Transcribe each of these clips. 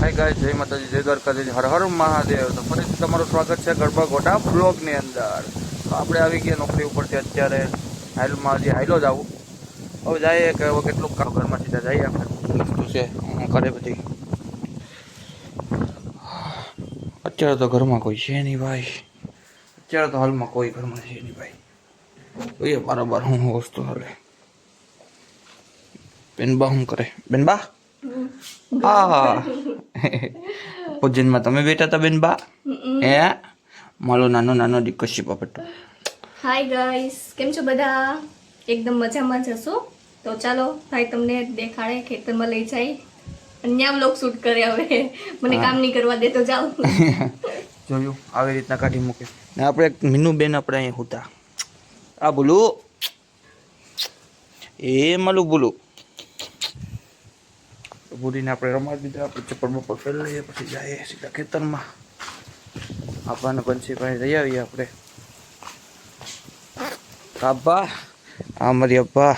હાય ગાય જય માતાજી જય દ્વારકાજી હર હર મહાદેવ. તો ફરીથી તમારું સ્વાગત છે ગરબા ગોટા બ્લોગની અંદર. તો આપણે આવી ગયા નોકરી ઉપરથી અત્યારે. હાલમાં હજી હાઈલો જ આવું. હવે જઈએ કે હવે કેટલું કામ ઘરમાં સીધા જઈએ આપણે. વસ્તુ છે કરે બધી. અત્યારે તો ઘરમાં કોઈ છે નહીં ભાઈ. અત્યારે તો હાલમાં કોઈ ઘરમાં છે નહીં ભાઈ. જોઈએ બરાબર હું હું વસ્તુ હાલે. બેનબા શું કરે? બેનબા? હા. પૂજનમાં તમે બેઠા હતા બેન બા? હે? મારો નાનો નાનો દીકશી પપટો હાય ગાઈસ કેમ છો બધા? એકદમ મજામાં જશો તો ચાલો ભાઈ તમને દેખાડે ખેતરમાં લઈ જાય. અન્ય વ્લોગ શૂટ કરે હવે. મને કામ નહીં કરવા દે તો જાઓ જોયું આવી રીતના કાઢી મૂકે. ને આપણે મીનુ બેન આપણે અહીંયા હતા. આ બોલું. એ માલું બોલું. બુડીને આપણે રમાડી દીધા, આપણે ચપ્પલ બપ્પલ પહેરી લઈએ, પછી જઈએ સીધા ખેતરમાં. આપણને પંછી પાસે જઈ આવીએ આપણે. કાબા, આ મારી અબ્બા.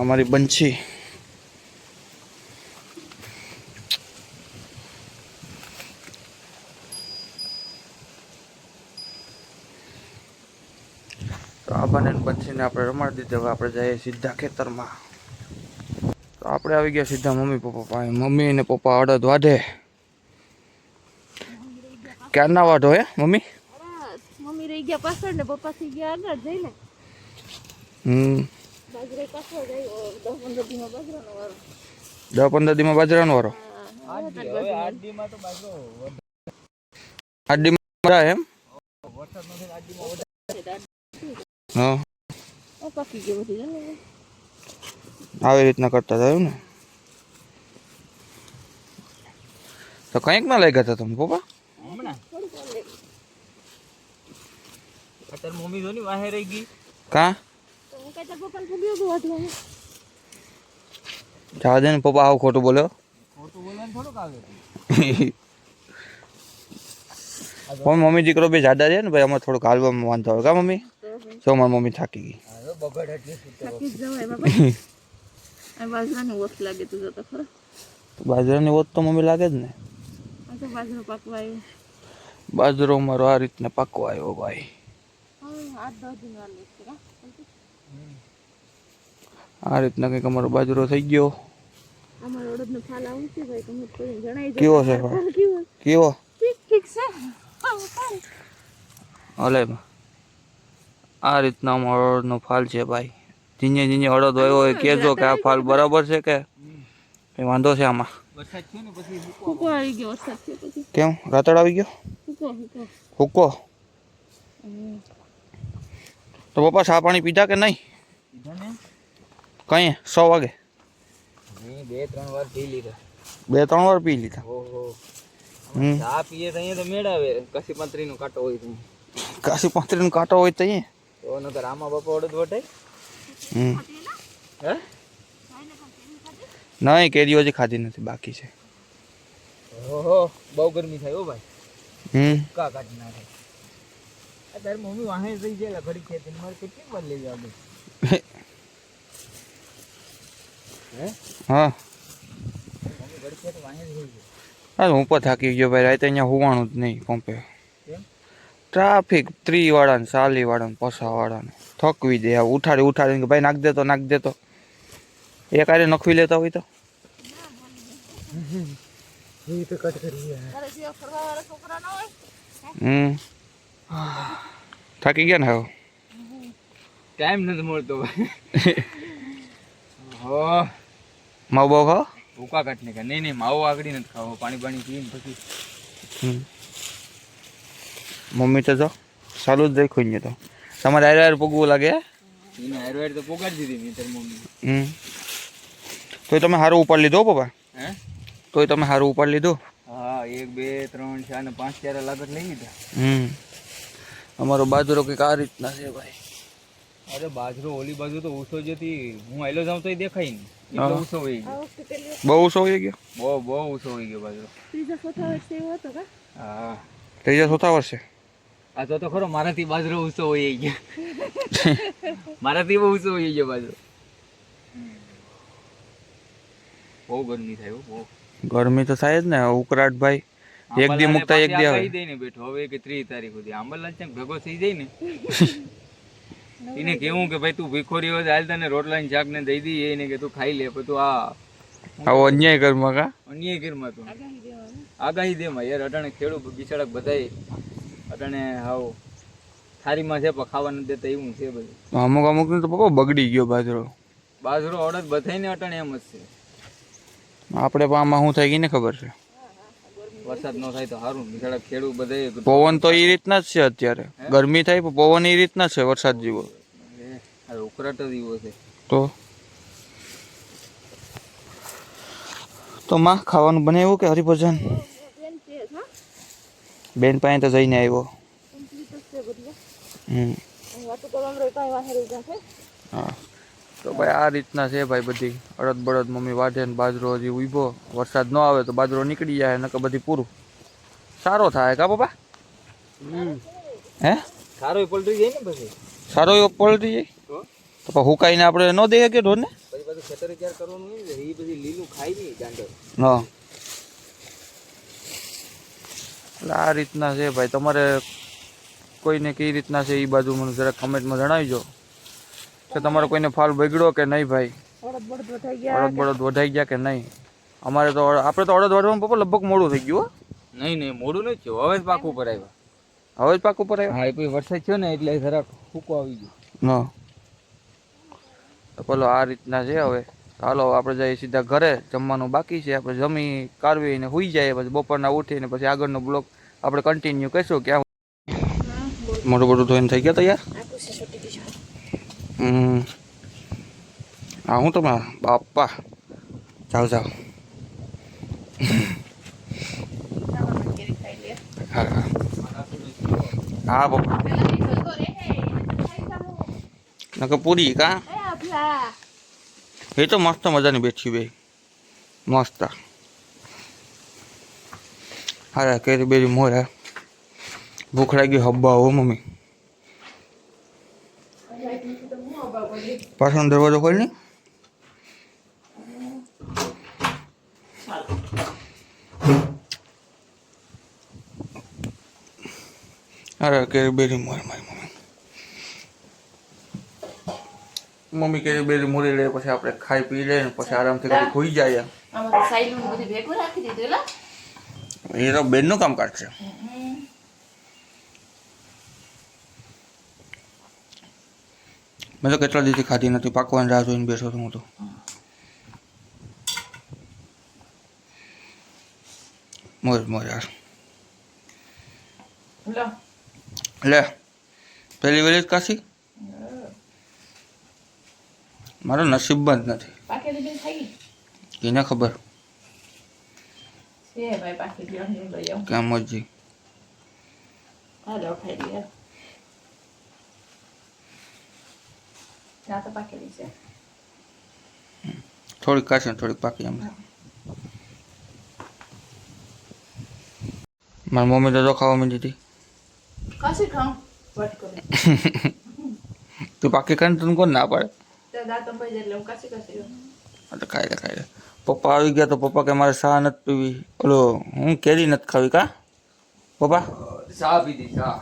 અમારી બંછી તો આ બંને બંછીને આપણે રમાડી દીધી. હવે આપણે જઈએ સીધા ખેતરમાં. તો આપણે આવી ગયા સીધા મમ્મી પપ્પા પાસે. મમ્મી અને પપ્પા અડદ વાઢે. ક્યારના વાઢો હે મમ્મી? મમ્મી રહી ગયા પાછળ ને પપ્પા થઈ ગયા આગળ જઈને. હમ. બાજરે દસ પંદર દીમાં બાજરાનો વારો. આડીમાં જાય એમ? હા. પાકી ગયો બધી જાણે આવી રીતના કરતા હતા એવું ને તો કંઈક ના ગયા હતા તમે પપ્પા? અત્યારે મમ્મી જોની વાહે રહી ગઈ. કા? જવા દે ને પપ્પા આવું ખોટું બોલ્યો ખોટું બોલવાનું થોડુંક આવે. મમ્મી દીકરો બે જાડા છે ને ભાઈ અમારે થોડુંક હાલવામાં વાંધો આવે. કા મમ્મી? જો મારી મમ્મી થાકી ગઈ બાજરાની ઓછ લાગે તું જતો ખરો. તો બાજરાની ઓત તો મમ્મી લાગે જ ને. આ તો બાજરો પાકવા આવ્યો બાજરો મારો આ રીતના પાકો આવ્યો ભાઈ આ રીતના કંઈક અમારો બાજરો થઈ ગયો. અમારો અડદનો ફાલ આવું છે ભાઈ તમે કોઈ જણાઈ કેવો છે કેવો? કેવો? ઠીક ઠીક છે. હલે આ રીતના અમારો અડદનો ફાલ છે ભાઈ. જીને જીને અડદ હોય હોય કહેજો કે આ ફાલ બરાબર છે કે? કંઈ વાંધો છે આમાં? વરસાદ થયો ને પછી હુકો આવી. ગયો વરસાદ છે પછી. કેમ? રાતડ આવી ગયો? હુકો હુકો હુકો તો પપ્પા ચા પાણી પીધા કે નહીં? કીધા ને. કઈ? સો વાગે? મેં બે ત્રણ વાર પી લીધા. બે ત્રણ વાર પી લીધા? ઓહો. હમ. ચા પીએ તો અહીંયા તો મેળાવે કસી પાંત્રી નો કાંટો હોય તો. કાશી પાંત્રીનો કાંટો હોય તો અહીંયા? ઓડદ વટે હમ. હે? નહીં કેરીઓ જે ખાધી નથી બાકી છે. ઓહો બહુ ગરમી થાય ઓ ભાઈ. હમ. કા કાઢી નાખે? તાર મમ્મી વાહે જઈ જાય ઘડી ખેતી મારે કેટલી વાર લઈ જાવ હે હા પણ થાકી ગયો ભાઈ રાતે અહીંયા હોવાનું જ નહીં પંપે ટ્રાફિક ત્રી વાળાને ચાલી વાળાને પસા વાળાને થકવી દે ઉઠાડી ઉઠાડીને કે ભાઈ નાખ દેતો નાખ દેતો એ આરે નખવી લેતા હોય તો. કરી થાકી ગયા ને હવે? ટાઈમ નથી મળતો ભાઈ. માવ બાવ ખાઓ ભૂકા કાઢને કે નહીં નહીં માવો આગળ નથી ખાવો. પાણી પાણી પીને પછી. મમ્મી તો જો ચાલુ જ દેખું ને તો. તમારે હારે હારે પગવું લાગે? એને આયુર્વેદ તો પોગાડી દીધી મેં તારી મમ્મી હમ. તોય તમે સારું ઉપાડ લીધો પપ્પા? હે? તોય તમે સારું ઉપાડ લીધો? હા એક બે ત્રણ ચાર ને પાંચ ચાર લાગત લઈ લીધા. હમ. અમારો બાજરો કંઈક આ રીતના છે ભાઈ. અરે બાજરો ઓલી બાજુ તો ઊંચો જતી હું આયલો જાઉં તોય દેખાય નહીં. એટલો ઊંચો હોય બહુ ઓછો હોય ગયો? બહુ બહુ ઊંચો હોય ગયો બાજરો. ત્રીજા ચોથા વર્ષે એવો હતો કા? હા. ત્રીજા ચોથા વર્ષે આ તો તો ખરો મારાથી બાજરો ઉસો હોય ગયો. મારાથી બહુ ઉસો હોય ગયો બાજરો. બહુ ગરમી થાય બહુ. ગરમી તો થાય જ ને ઉકરાટ ભાઈ. એક દી મુકતા એક દી આવે. આગાહી દઈને બેઠો હવે કે ત્રીસ તારીખ સુધી. આંબાલાલ છે ભેગો થઈ જાય ને. એને કેવું કે ભાઈ તું ભીખોરી હોય હાલ તને રોટલા ની શાક ને દઈ દઈએ. એને કે તું ખાઈ લે પછી તું આ આવો અન્યાય ઘરમાં કા? અન્યાય ગીરમાં તું. આગાહી દે માં યાર અટાણે ખેડૂત બિચારા બધાય અટાણે હાવ થારીમાં છે પણ ખાવા નથી દેતા એવું છે બધું. અમુક અમુક તો પકો બગડી ગયો બાજરો. બાજરો અડદ બધાયને અટણે એમ જ છે. આપણે પણ આમાં શું થાય ગઈ ને ખબર છે? વરસાદ ન થાય તો સારું બિચારા ખેડૂત બધાય પવન તો એ રીતના જ છે અત્યારે. ગરમી થાય પણ પવન એ રીતના છે વરસાદ જેવો. ઉકળાટ જ એવો છે. તો? તો માં ખાવાનું બનાવ્યું કે હરિભજન? બેન પાસે તો જઈને આવ્યો. હમ. હા. તો ભાઈ આ રીતના છે ભાઈ બધી. અડદ બળદ મમ્મી વાઢે ને બાજરો હજી ઊભો. વરસાદ ન આવે તો બાજરો નીકળી જાય નકર બધી પૂરું. સારો થાય કા પપ્પા હે? સારો પલટી જાય ને પછી. સારો એવો પલટી જાય? તો હુકાઈને આપણે ન દઈએ કે ઢોરને? પછી બધું ખેતર ક્યારે કરવાનું એ બધી લીલું ખાઈ નહીં ગાંડો હા. એટલે આ રીતના છે ભાઈ. તમારે કોઈને કઈ રીતના છે એ બાજુ મને જરાક કમેન્ટમાં જણાવજો. કે તમારે કોઈને ફાલ બગડ્યો કે નહીં ભાઈ? અડદ બળદ વઢાઈ ગયા કે? નહીં? અમારે તો આપણે તો અડદ વાઢવામાં પપ્પા લગભગ મોડું થઈ ગયું નહીં નહીં મોડું નહીં થયું. હવે જ પાક ઉપર આવ્યા. હવે જ પાક ઉપર આવ્યા? હા એ પછી વરસાદ થયો ને એટલે જરાક ફૂકો આવી ગયો. હા. તો પેલો આ રીતના છે હવે. હાલો, આપણે જઈએ સીધા ઘરે. જમવાનું બાકી છે. આપણે જમી કારવીને હોઈ જાય પછી બપોરના ઉઠીને પછી આગળનો બ્લોક આપણે કન્ટિન્યુ કરીશું. ક્યાં મોટું મોટું ધોઈને થઈ ગયા તૈયાર? હા હું તમે બાપા? જાઓ જાઓ. હા પપ્પા નકર પૂરી કા? એ તો મસ્ત મજાની બેઠી બે મસ્ત. હારા, કેરી બેરી મોરા. ભૂખ લાગી હબ્બા હો, મમ્મી. પાછળ દરવાજો ખોલ ને અરે કેરી બેરી મોર મારી. મમ્મી કે બે મોરી લે પછી આપણે ખાઈ પી લે પછી આરામથી ઘરે ખોઈ જાય આમાં સાઈલું બધું ભેગું રાખી દીધું એલા એ તો બેનનું કામ કાઢશે મેં તો કેટલા દિવસથી ખાધી નથી પાકવાની રાહ જોઈને બેઠો હતો હું તો. મોજ મોજ યાર. લે. પેલી વેલી જ કાશી મારો નસીબ જ નથી પાકેલી બેન ખાઈ એને ખબર છે ભાઈ પાકેલી અહીં લઈ આવું કેમ મરજી હાલો ખાઈ નથી. ત્યાં ખબર. છે થોડીક કાશે થોડીક પાકી એમ. મારી મમ્મી તો ખાવા માંડી હતી. તું પાકી ખાઈને તને કોણ ના પાડે? ખાઈ લે ખાઈ લે. પપ્પા આવી ગયા તો પપ્પા કે મારે શાહ નથી પીવી. ઓલો હું કેરી નથી ખાવી કા? પપ્પા? શાહ પીધી શાહ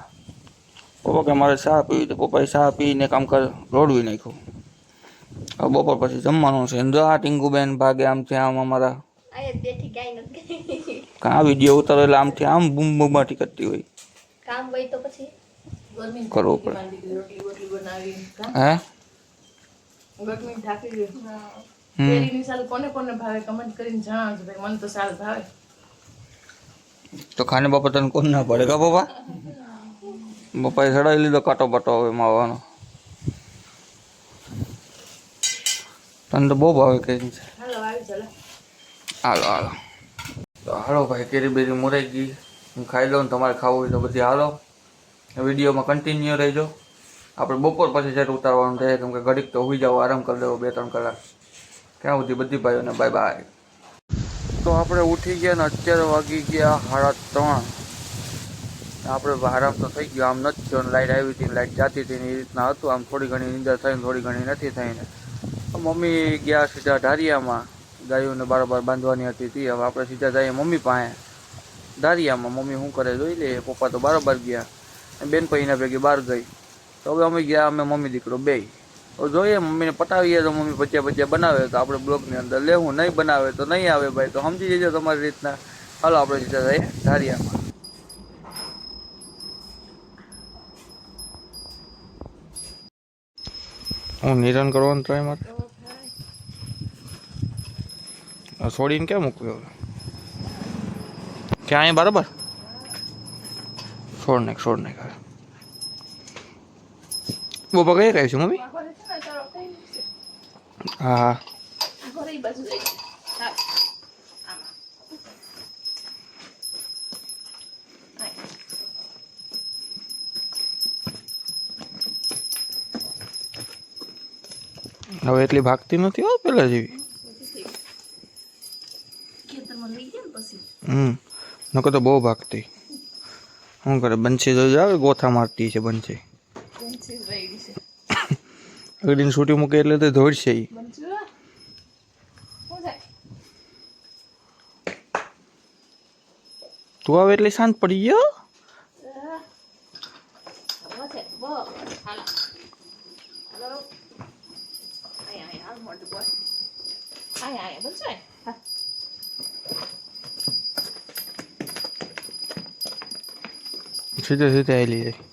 પપ્પા કે મારે શાહ પીવી તો પપ્પાએ શાહ પીને કામ કર રોડવી નાખ્યું. હવે બપોર પછી જમવાનું છે. આ ટીંગુબેન ભાગે આમથી આમ અમારા. કાં વીડિયો ઉતારો એટલે આમથી આમ બૂમ બૂમાટી કરતી હોય. કામ હોય તો પછી. કરવું પડે. હે? ગરમી ઢાંકી હમ. કેરીની સાલ કોને કોને ભાવે કમેન્ટ કરીને જણાવજો ભાઈ મને તો સાલ ભાવે. તો ખાને બાપા તને કોણ ના પડે કા બાપા? પપ્પાએ ચડાવી લીધો કાટો બાટો હવે માવાનો. તને તો બહુ ભાવે કેરી છે હાલો હાલો હાલો. તો હાલો ભાઈ કેરી બેરી મુરાઈ ગઈ. હું ખાઈ લઉં તમારે ખાવું હોય તો બધી હાલો. વિડીયોમાં કન્ટિન્યુ રહેજો. આપણે બપોર પછી જ્યારે ઉતારવાનું થાય, કેમ કે ઘડીક તો હોઈ જાવ, આરામ કરી લેવો બે ત્રણ કલાક. ક્યાં સુધી બધી ભાઈઓને બાય બાય તો આપણે ઉઠી ગયા ને અત્યારે વાગી ગયા સાડા ત્રણ. આપણે આરામ તો થઈ ગયો, આમ નથી થયો લાઇટ આવી હતી લાઇટ જતી હતી એ રીતના હતું. આમ થોડી ઘણી નિંદર થઈને થોડી ઘણી નથી થઈને મમ્મી ગયા સીધા ઢારિયામાં ગાયોને બારોબાર બાંધવાની હતી તી. હવે આપણે સીધા જઈએ મમ્મી પાસે. ધારિયામાં. મમ્મી શું કરે જોઈ લે, પપ્પા તો બારોબાર ગયા. બેન પહીના ભેગી બહાર ગઈ. તો હવે અમે ગયા અમે મમ્મી દીકરો બે. જોઈએ મમ્મીને પટાવીએ તો મમ્મી ભજીયા ભજીયા બનાવે. તો આપણે બ્લોગની અંદર લેવું નહીં બનાવે તો નહીં આવે ભાઈ. તો સમજી જજો તમારી રીતના. હાલો આપણે સીધા જઈએ ધારિયામાં. હું નિરન કરવાનું ટ્રાય મારે? આ છોડીને ક્યાં મૂકવ્યો હવે? ક્યાં અહીંયા બરાબર? છોડ નાખ છોડ નાખ હવે. બોપા કઈ રહ્યું છે મમ્મી? હા. હવે એટલી ભાગતી નથી હો પેલા જેવી. હમ. નકર તો બહુ ભાગતી. શું કરે બંસી જોઈ આવે ગોથા મારતી છે બંસી અગડીને છૂટી મૂકે એટલે તો દોડશે એ તું આવે એટલે શાંત પડી ગયો? સીધે સીધે આવેલી જાય.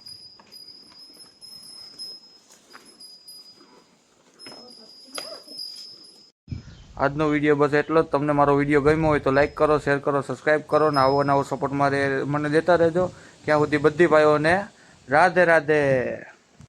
આજનો વીડિયો બસ એટલો જ. તમને મારો વીડિયો ગમ્યો હોય તો લાઈક કરો શેર કરો સબસ્ક્રાઈબ કરો ને આવો નવો સપોર્ટ મારે મને દેતા રહેજો. ત્યાં સુધી બધી ભાઈઓને રાધે રાધે.